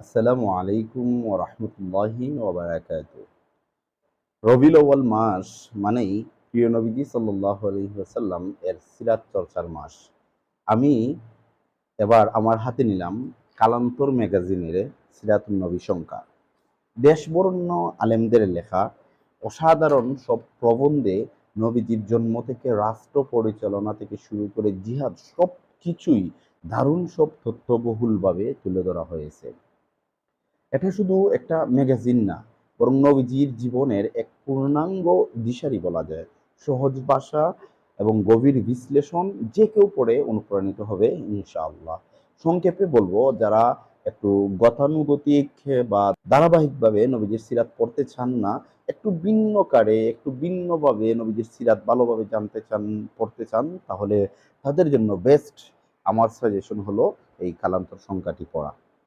আসসালামু আলাইকুম ও রহমতুল্লাহি ওবরাকাত রবিল ওয়াল মাস মানেই প্রিয় নবীজি সাল্লাহ আলহিহাসাল্লাম এর সিরাত চর্চার মাস। আমি এবার আমার হাতে নিলাম কালান্তর ম্যাগাজিনের সিরাতুল নবী সংখ্যা। দেশবরণ্য আলেমদের লেখা অসাধারণ সব প্রবন্ধে নবীজির জন্ম থেকে, রাষ্ট্র পরিচালনা থেকে শুরু করে জিহাদ সব কিছুই দারুণ সব তথ্যবহুলভাবে তুলে ধরা হয়েছে। এটা শুধু একটা ম্যাগাজিন না, বরং নবীজির জীবনের এক পূর্ণাঙ্গ দিশারি বলা যায়। সহজ ভাষা এবং গভীর বিশ্লেষণ যে কেউ পড়ে অনুপ্রাণিত হবে, ইনশাআল্লাহ। সংক্ষেপে বলব, যারা একটু গতানুগতিক বা ধারাবাহিকভাবে নবীজির সিরাত পড়তে চান না, একটু ভিন্ন কারে, একটু ভিন্নভাবে নবীজির সিরাত ভালোভাবে জানতে চান, পড়তে চান, তাহলে তাদের জন্য বেস্ট আমার সাজেশন হলো, এই কালান্তর সংখ্যাটি পড়া।